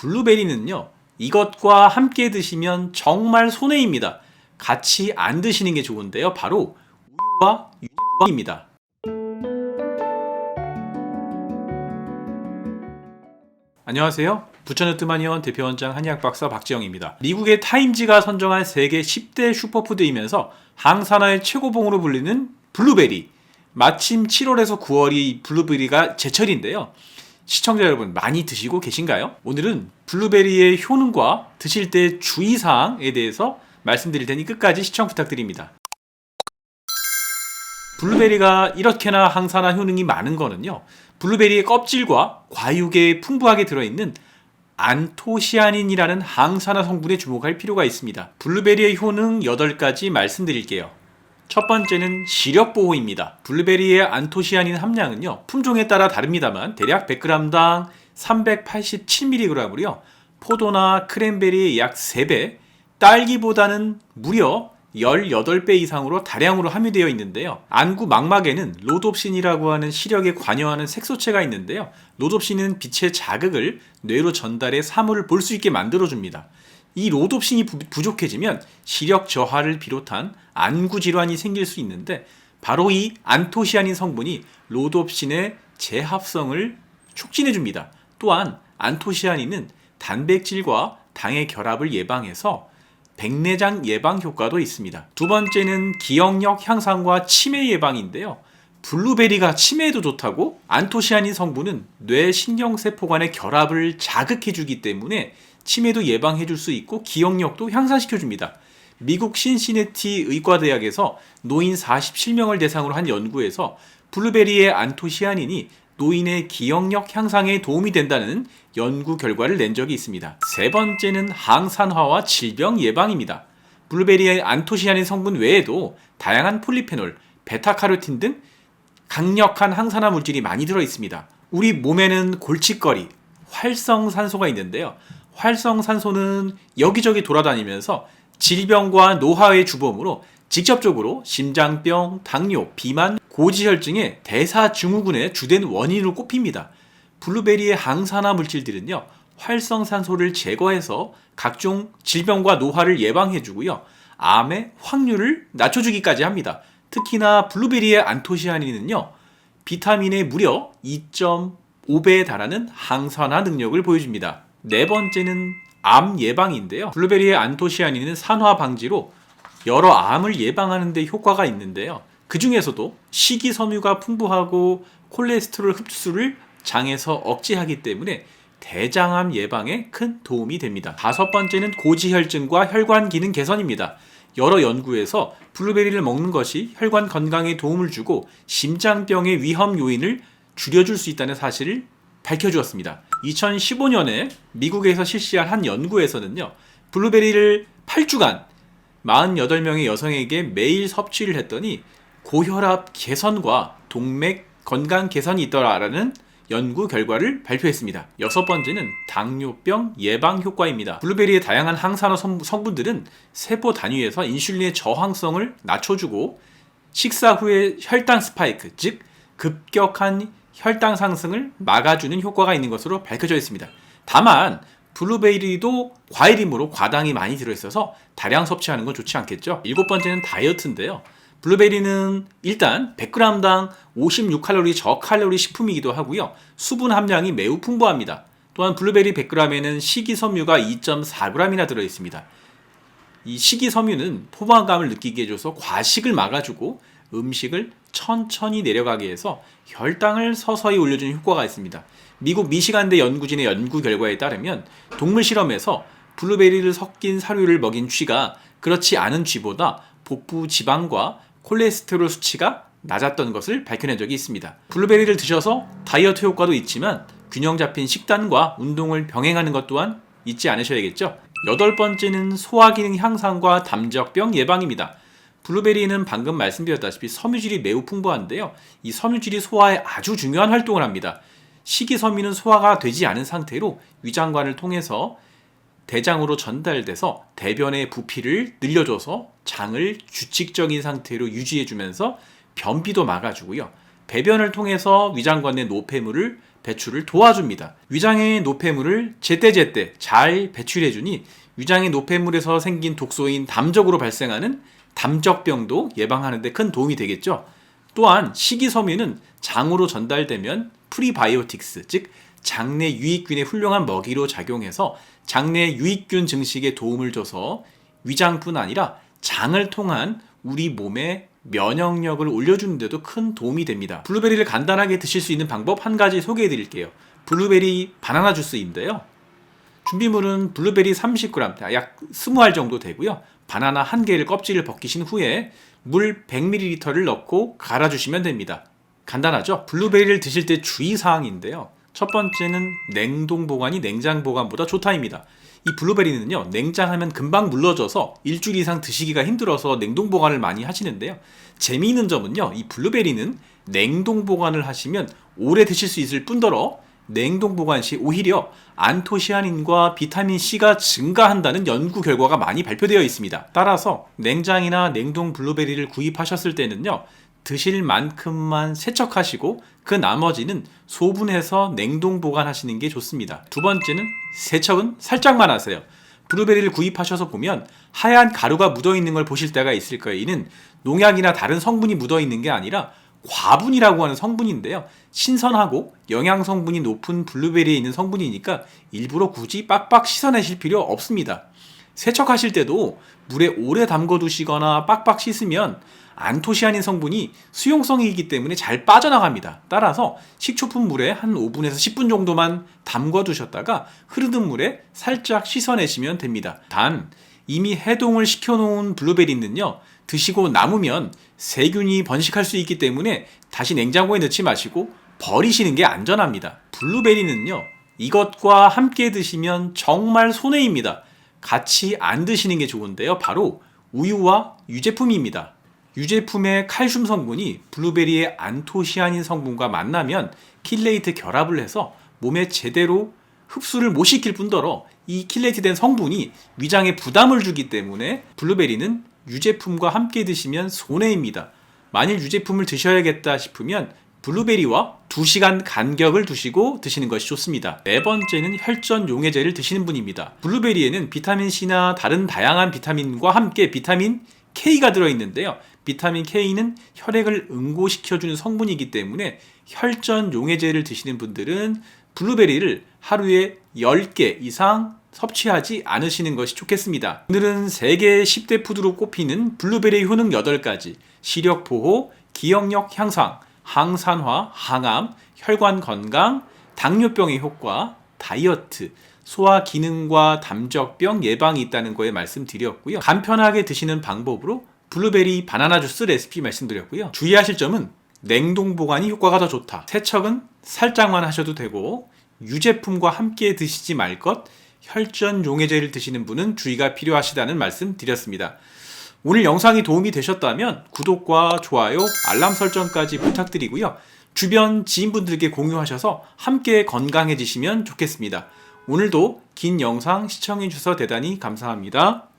블루베리는요, 이것과 함께 드시면 정말 손해입니다. 같이 안 드시는 게 좋은데요. 바로 우유와 유제품입니다. 안녕하세요. 부천유트마니원 대표원장 한의학 박사 박지영입니다. 미국의 타임지가 선정한 세계 10대 슈퍼푸드이면서 항산화의 최고봉으로 불리는 블루베리. 마침 7월에서 9월이 블루베리가 제철인데요. 시청자 여러분 많이 드시고 계신가요? 오늘은 블루베리의 효능과 드실 때 주의사항에 대해서 말씀드릴 테니 끝까지 시청 부탁드립니다. 블루베리가 이렇게나 항산화 효능이 많은 거는요. 블루베리의 껍질과 과육에 풍부하게 들어있는 안토시아닌이라는 항산화 성분에 주목할 필요가 있습니다. 블루베리의 효능 8가지 말씀드릴게요. 첫 번째는 시력 보호입니다. 블루베리의 안토시아닌 함량은요, 품종에 따라 다릅니다만 대략 100g당 387mg으로요. 포도나 크랜베리의 약 3배, 딸기보다는 무려 18배 이상으로 다량으로 함유되어 있는데요. 안구 망막에는 로놉신이라고 하는 시력에 관여하는 색소체가 있는데요. 로놉신은 빛의 자극을 뇌로 전달해 사물을 볼 수 있게 만들어줍니다. 이 로놉신이 부- 부족해지면 시력 저하를 비롯한 안구 질환이 생길 수 있는데 바로 이 안토시아닌 성분이 로놉신의 재합성을 촉진해 줍니다. 또한 안토시아닌은 단백질과 당의 결합을 예방해서 백내장 예방 효과도 있습니다. 두 번째는 기억력 향상과 치매 예방인데요. 블루베리가 치매에도 좋다고 안토시아닌 성분은 뇌 신경세포 간의 결합을 자극해 주기 때문에 치매도 예방해 줄 수 있고 기억력도 향상시켜 줍니다. 미국 신시내티 의과대학에서 노인 47명을 대상으로 한 연구에서 블루베리의 안토시아닌이 노인의 기억력 향상에 도움이 된다는 연구 결과를 낸 적이 있습니다. 세 번째는 항산화와 질병 예방입니다. 블루베리의 안토시아닌 성분 외에도 다양한 폴리페놀, 베타카로틴 등 강력한 항산화 물질이 많이 들어 있습니다. 우리 몸에는 골칫거리, 활성산소가 있는데요. 활성산소는 여기저기 돌아다니면서 질병과 노화의 주범으로 직접적으로 심장병, 당뇨, 비만, 고지혈증의 대사증후군의 주된 원인으로 꼽힙니다. 블루베리의 항산화 물질들은요, 활성산소를 제거해서 각종 질병과 노화를 예방해주고요, 암의 확률을 낮춰주기까지 합니다. 특히나 블루베리의 안토시아닌은요, 비타민의 무려 2.5배에 달하는 항산화 능력을 보여줍니다. 네 번째는 암 예방인데요. 블루베리의 안토시아닌은 산화 방지로 여러 암을 예방하는 데 효과가 있는데요. 그 중에서도 식이섬유가 풍부하고 콜레스테롤 흡수를 장에서 억제하기 때문에 대장암 예방에 큰 도움이 됩니다. 다섯 번째는 고지혈증과 혈관 기능 개선입니다. 여러 연구에서 블루베리를 먹는 것이 혈관 건강에 도움을 주고 심장병의 위험 요인을 줄여줄 수 있다는 사실을 밝혀주었습니다. 2015년에 미국에서 실시한 한 연구에서는요, 블루베리를 8주간 48명의 여성에게 매일 섭취를 했더니 고혈압 개선과 동맥 건강 개선이 있더라라는 연구 결과를 발표했습니다. 여섯 번째는 당뇨병 예방 효과입니다. 블루베리의 다양한 항산화 성- 성분들은 세포 단위에서 인슐린의 저항성을 낮춰주고 식사 후에 혈당 스파이크, 즉 급격한 혈당 상승을 막아주는 효과가 있는 것으로 밝혀져 있습니다. 다만 블루베리도 과일이므로 과당이 많이 들어있어서 다량 섭취하는 건 좋지 않겠죠. 일곱 번째는 다이어트인데요. 블루베리는 일단 100g당 56칼로리 저칼로리 식품이기도 하고요. 수분 함량이 매우 풍부합니다. 또한 블루베리 100g에는 식이섬유가 2.4g이나 들어 있습니다. 이 식이섬유는 포만감을 느끼게 해줘서 과식을 막아주고 음식을 천천히 내려가게 해서 혈당을 서서히 올려주는 효과가 있습니다. 미국 미시간대 연구진의 연구 결과에 따르면 동물 실험에서 블루베리를 섞인 사료를 먹인 쥐가 그렇지 않은 쥐보다 복부 지방과 콜레스테롤 수치가 낮았던 것을 밝혀낸 적이 있습니다. 블루베리를 드셔서 다이어트 효과도 있지만 균형 잡힌 식단과 운동을 병행하는 것 또한 잊지 않으셔야겠죠. 여덟 번째는 소화 기능 향상과 담적병 예방입니다. 블루베리는 방금 말씀드렸다시피 섬유질이 매우 풍부한데요. 이 섬유질이 소화에 아주 중요한 활동을 합니다. 식이섬유는 소화가 되지 않은 상태로 위장관을 통해서 대장으로 전달돼서 대변의 부피를 늘려줘서 장을 규칙적인 상태로 유지해주면서 변비도 막아주고요. 배변을 통해서 위장관 내 노폐물을 배출을 도와줍니다. 위장의 노폐물을 제때제때 잘 배출해주니 위장의 노폐물에서 생긴 독소인 담적으로 발생하는 담적병도 예방하는 데 큰 도움이 되겠죠. 또한 식이섬유는 장으로 전달되면 프리바이오틱스, 즉 장내 유익균의 훌륭한 먹이로 작용해서 장내 유익균 증식에 도움을 줘서 위장뿐 아니라 장을 통한 우리 몸의 면역력을 올려주는 데도 큰 도움이 됩니다. 블루베리를 간단하게 드실 수 있는 방법 한 가지 소개해 드릴게요. 블루베리 바나나 주스인데요. 준비물은 블루베리 30g, 약 20알 정도 되고요. 바나나 한 개를 껍질을 벗기신 후에 물 100ml를 넣고 갈아주시면 됩니다. 간단하죠? 블루베리를 드실 때 주의사항인데요. 첫 번째는 냉동 보관이 냉장 보관보다 좋다입니다. 이 블루베리는요, 냉장하면 금방 물러져서 일주일 이상 드시기가 힘들어서 냉동 보관을 많이 하시는데요. 재미있는 점은요, 이 블루베리는 냉동 보관을 하시면 오래 드실 수 있을 뿐더러 냉동 보관 시 오히려 안토시아닌과 비타민 C가 증가한다는 연구 결과가 많이 발표되어 있습니다. 따라서 냉장이나 냉동 블루베리를 구입하셨을 때는요. 드실 만큼만 세척하시고 그 나머지는 소분해서 냉동 보관하시는 게 좋습니다. 두 번째는 세척은 살짝만 하세요. 블루베리를 구입하셔서 보면 하얀 가루가 묻어 있는 걸 보실 때가 있을 거예요. 이는 농약이나 다른 성분이 묻어 있는 게 아니라 과분이라고 하는 성분인데요. 신선하고 영양 성분이 높은 블루베리에 있는 성분이니까 일부러 굳이 빡빡 씻어내실 필요 없습니다. 세척하실 때도 물에 오래 담궈 두시거나 빡빡 씻으면 안토시아닌 성분이 수용성이 있기 때문에 잘 빠져나갑니다. 따라서 식초품 물에 한 5분에서 10분 정도만 담궈 두셨다가 흐르는 물에 살짝 씻어내시면 됩니다. 단 이미 해동을 시켜놓은 블루베리는요 드시고 남으면 세균이 번식할 수 있기 때문에 다시 냉장고에 넣지 마시고 버리시는 게 안전합니다. 블루베리는요 이것과 함께 드시면 정말 손해입니다. 같이 안 드시는 게 좋은데요. 바로 우유와 유제품입니다. 유제품의 칼슘 성분이 블루베리의 안토시아닌 성분과 만나면 킬레이트 결합을 해서 몸에 제대로 흡수를 못 시킬 뿐더러 이 킬레이트 된 성분이 위장에 부담을 주기 때문에 블루베리는 유제품과 함께 드시면 손해입니다. 만일 유제품을 드셔야겠다 싶으면 블루베리와 2시간 간격을 두시고 드시는 것이 좋습니다. 네 번째는 혈전 용해제를 드시는 분입니다. 블루베리에는 비타민 C나 다른 다양한 비타민과 함께 비타민 K가 들어있는데요. 비타민 K는 혈액을 응고시켜주는 성분이기 때문에 혈전 용해제를 드시는 분들은 블루베리를 하루에 10개 이상 섭취하지 않으시는 것이 좋겠습니다. 오늘은 세계 10대 푸드로 꼽히는 블루베리 효능 8가지, 시력 보호, 기억력 향상, 항산화, 항암, 혈관 건강, 당뇨병의 효과, 다이어트, 소화 기능과 담적병 예방이 있다는 거에 말씀드렸고요. 간편하게 드시는 방법으로 블루베리 바나나 주스 레시피 말씀드렸고요. 주의하실 점은 냉동 보관이 효과가 더 좋다. 세척은 살짝만 하셔도 되고 유제품과 함께 드시지 말 것. 혈전 용해제를 드시는 분은 주의가 필요하시다는 말씀 드렸습니다. 오늘 영상이 도움이 되셨다면 구독과 좋아요, 알람 설정까지 부탁드리고요. 주변 지인분들께 공유하셔서 함께 건강해지시면 좋겠습니다. 오늘도 긴 영상 시청해주셔서 대단히 감사합니다.